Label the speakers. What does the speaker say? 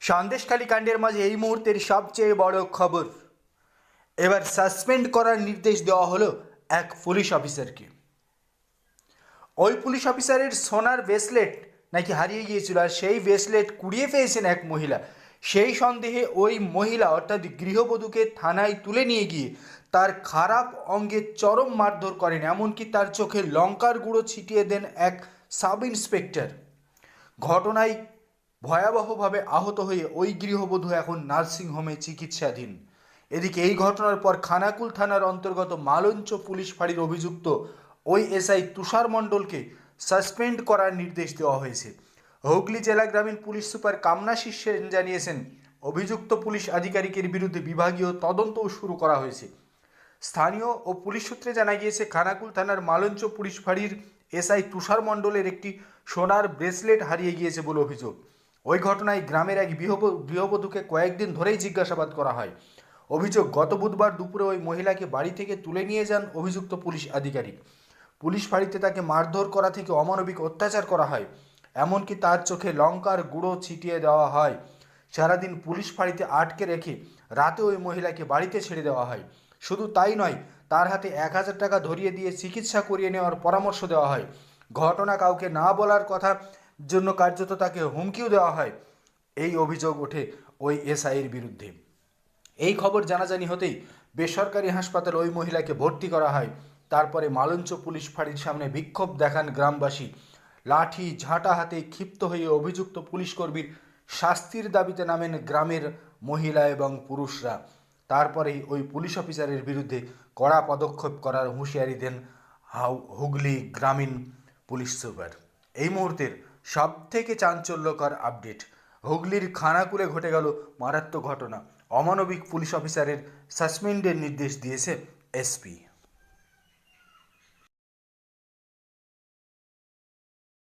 Speaker 1: সন্দেশখালী কাণ্ডের মাঝে এই মুহূর্তের সবচেয়ে বড় খবর। এবার সাসপেন্ড করার নির্দেশ দেওয়া হলো এক পুলিশ অফিসারকে। ওই পুলিশ অফিসারের সোনার ব্রেসলেট নাকি হারিয়ে গিয়েছিল আর সেই ব্রেসলেট কুড়িয়ে পেয়েছেন এক মহিলা। সেই সন্দেহে ওই মহিলা, অর্থাৎ গৃহবধূকে থানায় তুলে নিয়ে গিয়ে তার খারাপ অঙ্গে চরম মারধর করেন, এমনকি তার চোখে লঙ্কার গুঁড়ো ছিটিয়ে দেন এক সাব ইন্সপেক্টর ঘটনায় ভয়াবহভাবে আহত হয়ে ওই গৃহবধূ এখন নার্সিংহোমে চিকিৎসাধীন। এদিকে এই ঘটনার পর খানাকুল থানার অন্তর্গত মালঞ্চ পুলিশ ফাঁড়ির অভিযুক্ত ওই এসআই তুষার মণ্ডলকে সাসপেন্ড করার নির্দেশ দেওয়া হয়েছে। হুগলি জেলা গ্রামীণ পুলিশ সুপার কামনাশিস সেন জানিয়েছেন, অভিযুক্ত পুলিশ আধিকারিকের বিরুদ্ধে বিভাগীয় তদন্তও শুরু করা হয়েছে। স্থানীয় ও পুলিশ সূত্রে জানা গিয়েছে, খানাকুল থানার মালঞ্চ পুলিশ ফাঁড়ির এসআই তুষার মণ্ডলের একটি সোনার ব্রেসলেট হারিয়ে গিয়েছে বলে অভিযোগ। ওই ঘটনায় গ্রামের এক গৃহব- গৃহবধূকে কয়েকদিন ধরেই জিজ্ঞাসাবাদ করা হয়। অভিযোগ, গত বুধবার দুপুরে ওই মহিলাকে বাড়ি থেকে তুলে নিয়ে যান অভিযুক্ত পুলিশ আধিকারিক। পুলিশ ফাঁড়িতে তাকে মারধর করা থেকে অমানবিক অত্যাচার করা হয়। এমনকি তার চোখে লঙ্কার গুঁড়ো ছিটিয়ে দেওয়া হয়। সারাদিন পুলিশ ফাঁড়িতে আটকে রেখে রাতে ওই মহিলাকে বাড়িতে ছেড়ে দেওয়া হয়। শুধু তাই নয়, তার হাতে এক হাজার টাকা ধরিয়ে দিয়ে চিকিৎসা করিয়ে নেওয়ার পরামর্শ দেওয়া হয়। ঘটনা কাউকে না বলার কথা জন্য কার্যত তাকে হুমকিও দেওয়া হয়। এই অভিযোগ ওঠে ওই এসআইয়ের বিরুদ্ধে। এই খবর জানাজানি হতেই বেসরকারি হাসপাতালে ওই মহিলাকে ভর্তি করা হয়। তারপরে মালঞ্চ পুলিশ ফাঁড়ির সামনে বিক্ষোভ দেখান গ্রামবাসী। লাঠি ঝাঁটা হাতে ক্ষিপ্ত হয়ে অভিযুক্ত পুলিশ কর্মীর শাস্তির দাবিতে নামেন গ্রামের মহিলা এবং পুরুষরা। তারপরেই ওই পুলিশ অফিসারের বিরুদ্ধে কড়া পদক্ষেপ করার হুঁশিয়ারি দেন হাউ- হুগলি গ্রামীণ পুলিশ সুপার। এই মুহূর্তের সব থেকে চাঞ্চল্যকর আপডেট। হুগলির খানাকুলে ঘটে গেল মারাত্মক ঘটনা। অমানবিক পুলিশ অফিসারের সাসপেন্ডের নির্দেশ দিয়েছে এসপি।